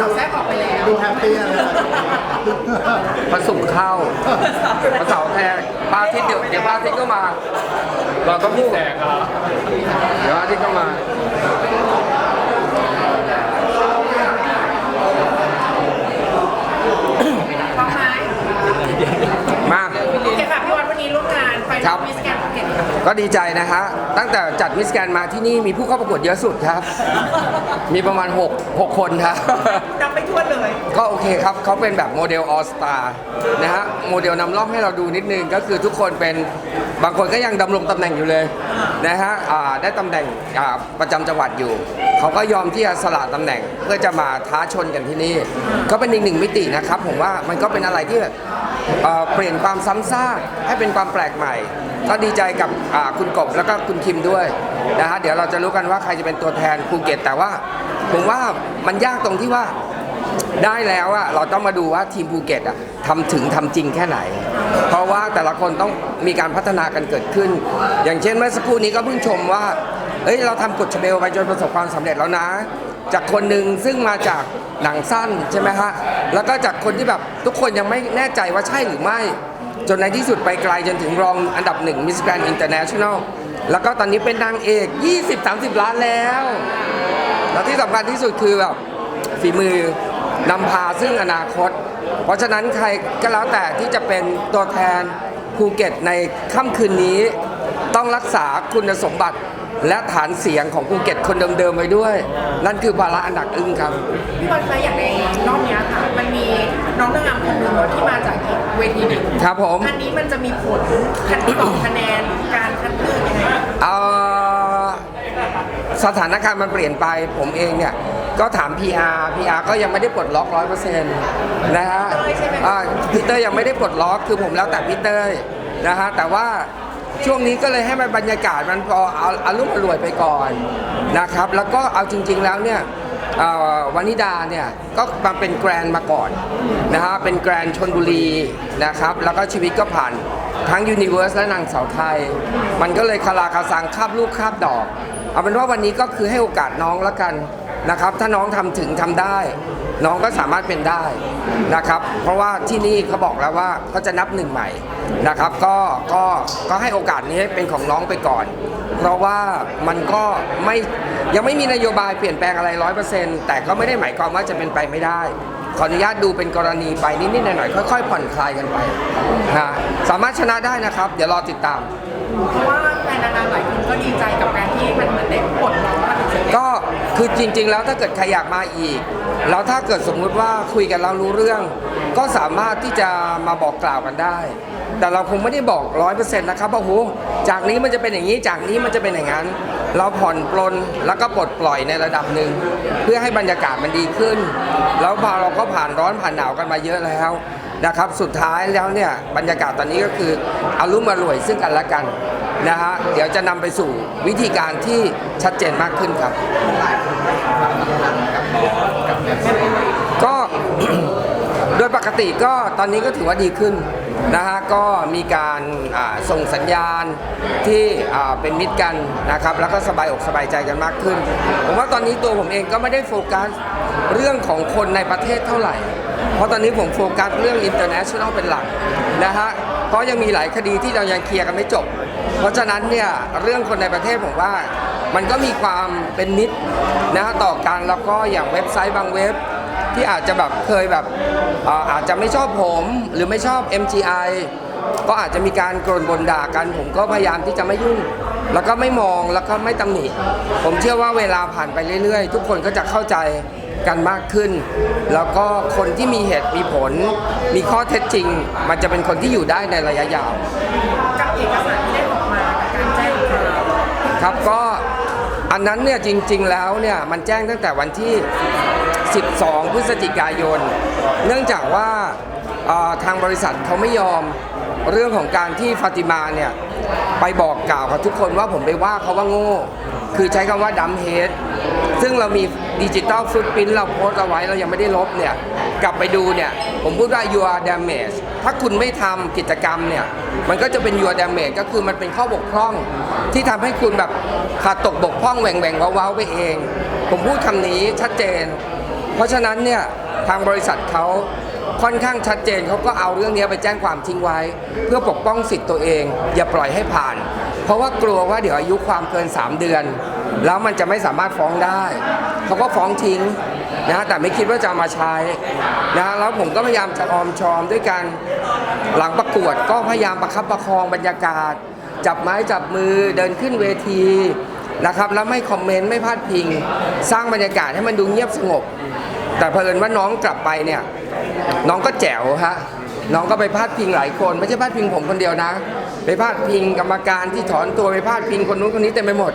สาวแซ่บออกไปแล้วดูแฮปปี้อะไรพระศุกร์เข้าพระเสาร์แทนพระอาทิตย์เดี๋ยวเดี๋ยวพระอาทิตย์ก็มา เราก็พูดแสงเดี๋ยวพระอาทิตย์ก็มา พร้อมไหม มา โอเคค่ะพี่วันวันนี้ร่วมงานไฟ ครั นอล บ มิสแกนภูเก็ตก็ดีใจนะฮะตั้งแต่จัดมิสแกนมาที่นี่มีผู้เข้าประกวดเยอะสุดครับ มีประมาณ 6 6 คนครับ นับไปทั่วเลย ก็โอเคครับเขาเป็นแบบโมเดลออสตานะฮะโมเดลนำร่องให้เราดูนิดนึงก็คือทุกคนเป็นบางคนก็ยังดำรงตำแหน่งอยู่เลย นะฮะได้ตำแหน่งประจำจังหวัดอยู่ เขาก็ยอมที่จะสละตำแหน่งเพื่อจะมาท้าชนกันที่นี่ ก็เป็นอีกหนึ่งมิตินะครับ ผมว่ามันก็เป็นอะไรที่แบบเปลี่ยนความซ้ำซากให้เป็นความแปลกใหม่ ก็ดีใจกับคุณกบแล้วก็คุณคิมด้วยนะฮะเดี๋ยวเราจะรู้กันว่าใครจะเป็นตัวแทนภูเก็ตแต่ว่าผมว่ามันยากตรงที่ว่า ได้แล้วอะเราต้องมาดูว่าทีมภูเก็ตอะทำถึงทำจริงแค่ไหน เพราะว่าแต่ละคนต้องมีการพัฒนากันเกิดขึ้น อย่างเช่นเมื่อสักครู่นี้ก็เพิ่งชมว่าเอ้ยเราทำกฎชเบลไปจนประสบความสำเร็จแล้วนะ จากคนหนึ่งซึ่งมาจากหนังสั้นใช่ไหมฮะแล้วก็จากคนที่แบบทุกคนยังไม่แน่ใจว่าใช่หรือไม่ จนในที่สุดไปไกลจนถึงรองอันดับหนึ่งมิสแกรนด์อินเตอร์เนชั่นแนลแล้วก็ตอนนี้เป็นนางเอก 20-30 ล้านแล้ว แล้วที่สำคัญที่สุดคือแบบฝีมือ นำพาซึ่งอนาคต เพราะฉะนั้นใครก็แล้วแต่ที่จะเป็นตัวแทนภูเก็ตในค่ำคืนนี้ ต้องรักษาคุณสมบัติและฐานเสียงของภูเก็ตคนเดิมๆไว้ด้วย นั่นคือภาระอันหนักอึ้งครับ พี่วันคะอย่างในรอบเนี้ยค่ะ มันมีน้องนางงามคนหนึ่งเนอะที่มาจากอีกเวทีหนึ่งครับผมอันนี้มันจะมีผลคัดกรองคะแนนหรือการคัดเลือกยังไงเอ่อสถานการณ์มันเปลี่ยนไปผมเองเนี่ย ก็ถาม PR PR ก็ยังไม่ได้ปลดล็อกร้อยเปอร์เซ็นต์นะฮะอ่าพีเตอร์ยังไม่ได้ปลดล็อกคือผมแล้วแต่พีเตอร์นะฮะแต่ว่าช่วงนี้ก็เลยให้มันบรรยากาศมันพอเอาอารุ่มอร่วยไปก่อนนะครับ แล้วก็เอาจริง ๆ แล้วเนี่ยเอ่อวานิดาเนี่ยก็มาเป็นแกรนด์มาก่อนนะฮะเป็นแกรนด์ชนบุรีนะครับ แล้วก็ชีวิตก็ผ่านทั้งยูนิเว r ร์สและนางสาวไทย มันก็เลยคาราคาซังคาบลูกคาบดอก เอาเป็นว่าวันนี้ก็คือให้โอกาสน้องล้วกันนะครับ ถ้าน้องทำถึงทำได้ น้องก็สามารถเป็นได้นะครับ เพราะว่าที่นี่เขาบอกแล้วว่าเขาจะนับหนึ่งใหม่นะครับ ก็ก็ก็ให้โอกาสนี้เป็นของน้องไปก่อน เพราะว่ามันก็ไม่ยังไม่มีนโยบายเปลี่ยนแปลงอะไรร้อยเปอร์เซ็นต์แต่ก็ไม่ได้หมายความว่าจะเป็นไปไม่ได้ขออนุญาตดูเป็นกรณีไปนิดๆหน่อยๆค่อยๆผ่อนคลายกันไปนะสามารถชนะได้นะครับ เดี๋ยวรอติดตามเพราะว่า นนางงาหลายคนก็ดีใจกับการที่มันเหมือนได้ปลดล็อกมันถึงก็คือจริง ๆ แล้วถ้าเกิดใครอยากมาอีก แล้วถ้าเกิดสมมุติว่าคุยกันเรารู้เรื่อง ก็สามารถที่จะมาบอกกล่าวกันได้ แต่เราคงไม่ได้บอกร้อยเปอร์เซ็นต์นะครับว่าโหจากนี้มันจะเป็นอย่างนี้จากนี้มันจะเป็นอย่างนั้น เราผ่อนปลนแล้วก็ปลดปล่อยในระดับหนึ่งเพื่อให้บรรยากาศมันดีขึ้น แล้วพอเราก็ผ่านร้อนผ่านหนาวกันมาเยอะแล้ว นะครับสุดท้ายแล้วเนี่ยบรรยากาศตอนนี้ก็คืออารุ่มอร่วยซึ่งกันและกันนะฮะเดี๋ยวจะนำไปสู่วิธีการที่ชัดเจนมากขึ้นครับ ก็โดยปกติก็ตอนนี้ก็ถือว่าดีขึ้นนะฮะก็มีการส่งสัญญาณที่เป็นมิตรกันนะครับแล้วก็สบายอกสบายใจกันมากขึ้น ผมว่าตอนนี้ตัวผมเองก็ไม่ได้โฟกัสเรื่องของคนในประเทศเท่าไหร่ เพราะตอนนี้ผมโฟกัสเรื่อง international เป็นหลักนะฮะเพราะยังมีหลายคดีที่เรายังเคลียร์กันไม่จบ เพราะฉะนั้นเนี่ยเรื่องคนในประเทศผมว่า มันก็มีความเป็นมิตรนะฮะต่อกันแล้วก็อย่างเว็บไซต์บางเว็บที่อาจจะแบบเคยแบบเอ่ออาจจะไม่ชอบผมหรือไม่ชอบ MGI ก็อาจจะมีการกรนบนด่ากัน ผมก็พยายามที่จะไม่ยุ่ง แล้วก็ไม่มองแล้วก็ไม่ตำหนิ ผมเชื่อว่าเวลาผ่านไปเรื่อยๆ ทุกคนก็จะเข้าใจ กันมากขึ้น แล้วก็คนที่มีเหตุมีผล มีข้อเท็จจริง มันจะเป็นคนที่อยู่ได้ในระยะยาว กับเอกสารที่ได้ออกมากับการแจ้งข่าวครับก็อันนั้นเนี่ยจริง ๆ แล้วเนี่ยมันแจ้งตั้งแต่วันที่ 12 พฤศจิกายน เนื่องจากว่าเอ่อทางบริษัทเขาไม่ยอมเรื่องของการที่ฟาติมาเนี่ยไปบอกกล่าวกับทุกคนว่าผมไปว่าเขาว่าโง่ คือใช้คำว่าดัมเฮดซึ่งเรามี ดิจิตอลฟุตพิ้นเราโพสต์เอาไว้เรายังไม่ได้ลบเนี่ยกลับไปดูเนี่ยผมพูดว่า you are damage ถ้าคุณไม่ทำกิจกรรมเนี่ยมันก็จะเป็น you are damage ก็คือมันเป็นข้อบกพร่อง ที่ทำให้คุณแบบขาดตกบกพร่องแหว่งแหว่งว้าๆไปเอง ผมพูดคำนี้ชัดเจน เพราะฉะนั้นเนี่ยทางบริษัทเขาค่อนข้างชัดเจนเขาก็เอาเรื่องนี้ไปแจ้งความทิ้งไว้ เพื่อปกป้องสิทธิ์ตัวเอง อย่าปล่อยให้ผ่าน เพราะว่ากลัวว่าเดี๋ยวอายุความเกิน 3 เดือน แล้วมันจะไม่สามารถฟ้องได้ เขาก็ฟ้องทิ้งนะแต่ไม่คิดว่าจะมาใช้นะแล้วผมก็พยายามจะออมชอมด้วยการหลังประกวดก็พยายามประคับประคองบรรยากาศ จับไม้จับมือเดินขึ้นเวทีนะครับแล้วไม่คอมเมนต์ไม่พาดพิง สร้างบรรยากาศให้มันดูเงียบสงบ แต่เผอิญว่าน้องกลับไปเนี่ยน้องก็แจ๋วฮะน้องก็ไปพาดพิงหลายคน ไม่ใช่พาดพิงผมคนเดียวนะ ไปพาดพิงกรรมการที่ถอนตัวไปพาดพิงคนนู้นคนนี้เต็มไปหมด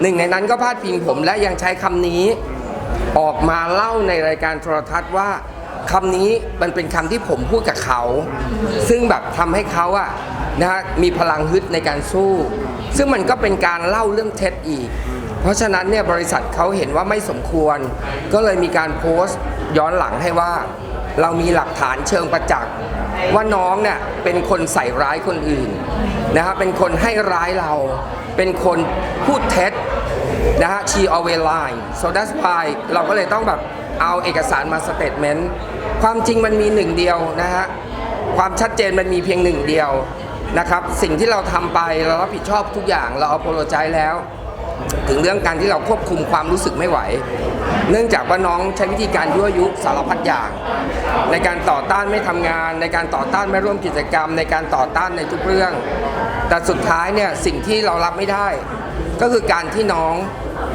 หนึ่งในนั้นก็พาดพิงผมและยังใช้คำนี้ออกมาเล่าในรายการโทรทัศน์ว่าคำนี้มันเป็นคำที่ผมพูดกับเขา ซึ่งแบบทำให้เขาอะนะฮะมีพลังฮึดในการสู้ ซึ่งมันก็เป็นการเล่าเรื่องเท็จอีก เพราะฉะนั้นเนี่ยบริษัทเขาเห็นว่าไม่สมควร ก็เลยมีการโพสต์ย้อนหลังให้ว่า เรามีหลักฐานเชิงประจักษ์ว่าน้องเนี่ยเป็นคนใส่ร้ายคนอื่นนะฮะเป็นคนให้ร้ายเรา เป็นคนพูดเท็จ นะฮะ she always lie so that's why เราก็เลยต้องแบบเอาเอกสารมาสเต t เมนต์ความจริงมันมีหนึ่งเดียวนะฮะ ความชัดเจนมันมีเพียงหนึ่งเดียวนะครับ สิ่งที่เราทำไปเรารับผิดชอบทุกอย่างเราเอาโปรใจแล้ว ถึงเรื่องการที่เราควบคุมความรู้สึกไม่ไหว เนื่องจากว่าน้องใช้วิธีการยั่วยุสารพัดอย่าง ในการต่อต้านไม่ทำงาน ในการต่อต้านไม่ร่วมกิจกรรม ในการต่อต้านในทุกเรื่อง แต่สุดท้ายเนี่ยสิ่งที่เรารับไม่ได้ ก็คือการที่น้อง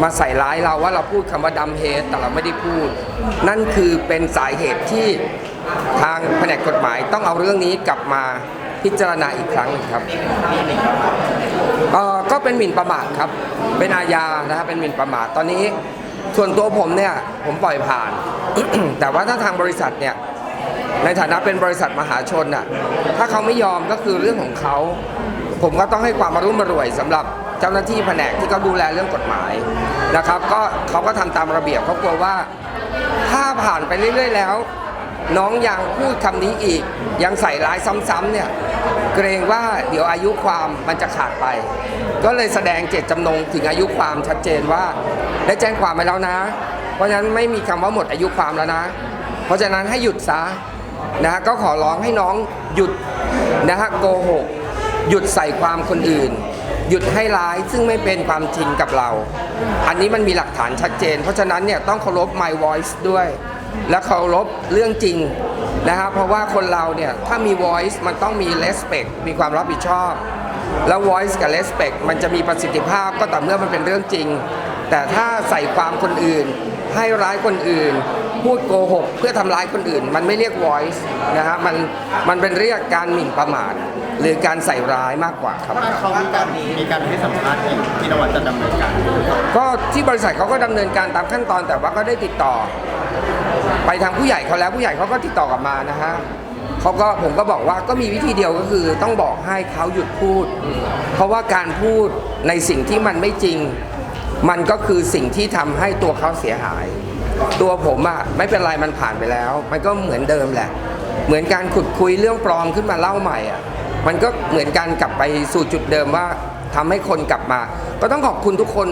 มาใส่ร้ายเราว่าเราพูดคำว่าดัมเฮดแต่เราไม่ได้พูด นั่นคือเป็นสาเหตุที่ทางแผนกกฎหมายต้องเอาเรื่องนี้กลับมาพิจารณาอีกครั้งหนึ่งครับเอ่อก็เป็นหมิ่นประมาทครับ เป็นอาญานะครับเป็นหมิ่นประมาทตอนนี้ ส่วนตัวผมเนี่ยผมปล่อยผ่าน แต่ว่าถ้าทางบริษัทเนี่ยในฐานะเป็นบริษัทมหาชนน่ะถ้าเขาไม่ยอมก็คือเรื่องของเขา ผมก็ต้องให้ความมารุ่มมารวยสำหรับ เจ้าหน้าที่แผนกที่เขาดูแลเรื่องกฎหมายนะครับ ก็เขาก็ทำตามระเบียบเขากลัวว่า ถ้าผ่านไปเรื่อย ๆ แล้ว น้องยังพูดคำนี้อีก ยังใส่ร้ายซ้ำๆเนี่ยเกรงว่าเดี๋ยวอายุความมันจะขาดไป ก็เลยแสดงเจตจำนงถึงอายุความชัดเจนว่าได้แจ้งความไปแล้วนะ เพราะฉะนั้นไม่มีคำว่าหมดอายุความแล้วนะ เพราะฉะนั้นให้หยุดซะนะฮะก็ขอร้องให้น้องหยุดนะฮะโกหกหยุดใส่ความคนอื่น หยุดให้ร้ายซึ่งไม่เป็นความจริงกับเรา อันนี้มันมีหลักฐานชัดเจน เพราะฉะนั้นเนี่ยต้องเคารพ my voice ด้วย และเคารพเรื่องจริงนะครับเพราะว่าคนเราเนี่ยถ้ามี voice มันต้องมี respect มีความรับผิดชอบ แล้ว voice กับ respect มันจะมีประสิทธิภาพก็ต่อเมื่อมันเป็นเรื่องจริง แต่ถ้าใส่ความคนอื่น ให้ร้ายคนอื่น พูดโกหก เพื่อทำร้ายคนอื่น มันไม่เรียก voice นะฮะมันมันเป็นเรียกการหมิ่นประมาทหรือการใส่ร้ายมากกว่าครับ ถ้าเขามีการมีการให้สัมภาษณ์อีกพี่นวัดจะดำเนินการ ก็ที่บริษัทเขาก็ดำเนินการตามขั้นตอนแต่ว่าก็ได้ติดต่อ ไปทางผู้ใหญ่เขาแล้วผู้ใหญ่เขาก็ติดต่อกลับมานะฮะเขาก็ผมก็บอกว่าก็มีวิธีเดียวก็คือต้องบอกให้เขาหยุดพูด เพราะว่าการพูดในสิ่งที่มันไม่จริง มันก็คือสิ่งที่ทำให้ตัวเขาเสียหาย ตัวผมอะไม่เป็นไรมันผ่านไปแล้ว มันก็เหมือนเดิมแหละ เหมือนการขุดคุยเรื่องปลอมขึ้นมาเล่าใหม่อะมันก็เหมือนการกลับไปสู่จุดเดิมว่าทำให้คนกลับมา ก็ต้องขอบคุณทุกคน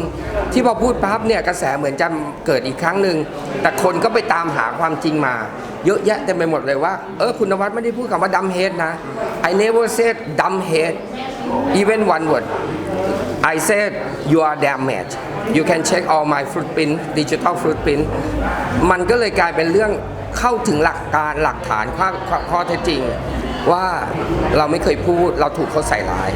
ที่พอพูดปั๊บเนี่ยกระแสเหมือนจะเกิดอีกครั้งหนึ่งแต่คนก็ไปตามหาความจริงมา เยอะแยะเต็มไปหมดเลยว่า เออคุณนวัดไม่ได้พูดคำว่าดัมเฮดนะ I never said dumb head even one word I said you are damaged you can check all my footprint digital footprint มันก็เลยกลายเป็นเรื่องเข้าถึงหลักการหลักฐานข้อข้อข้อเท็จจริง ว่าเราไม่เคยพูดเราถูกเขาใส่ร้าย